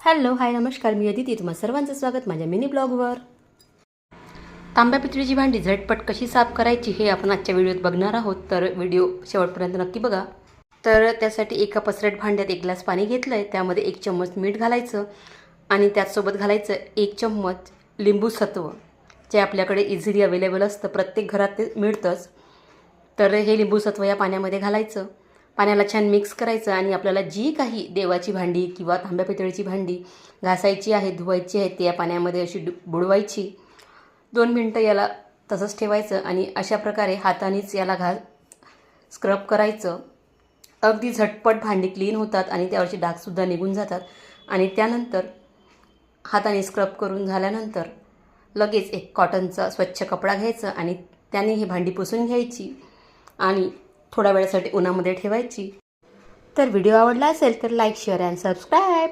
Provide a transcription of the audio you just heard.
Hello hi नमस्कार मी अदिती तुम्हा सर्वांचं स्वागत माझ्या मिनी ब्लॉगवर. तांब्या पितळीची भांडी झटपट कशी साफ करायची हे आपण आजच्या व्हिडिओत बघणार आहोत. तर व्हिडिओ शेवटपर्यंत नक्की बघा. तर त्यासाठी एका पसरट भांड्यात एक ग्लास पाणी घेतलं आहे त्यामध्ये एक चम्मच मीठ घालायचं आणि त्याचसोबत घालायचं एक चम्मच लिंबू सत्व जे आपल्याकडे इझिली अवेलेबल असतं. प्रत्येक घरात ते मिळतंच. तर हे लिंबू सत्व या पाण्यामध्ये घालायचं. पाण्याला छान मिक्स करायचं आणि आपल्याला जी काही देवाची भांडी किंवा तांब्या पितळीची भांडी घासायची आहे धुवायची आहे ती या पाण्यामध्ये अशी डु बुडवायची. दोन मिनटं याला तसंच ठेवायचं आणि अशा प्रकारे हातानेच याला घा स्क्रब करायचं. अगदी झटपट भांडी क्लीन होतात आणि त्यावरचे डागसुद्धा निघून जातात. आणि त्यानंतर हाताने स्क्रब करून झाल्यानंतर लगेच एक कॉटनचा स्वच्छ कपडा घ्यायचा आणि त्याने ही भांडी पुसून घ्यायची. आणि थोड्या वेळासाठी उन्हामध्ये ठेवायची. तर व्हिडिओ आवडला असेल तर लाईक शेअर अँड सबस्क्राईब.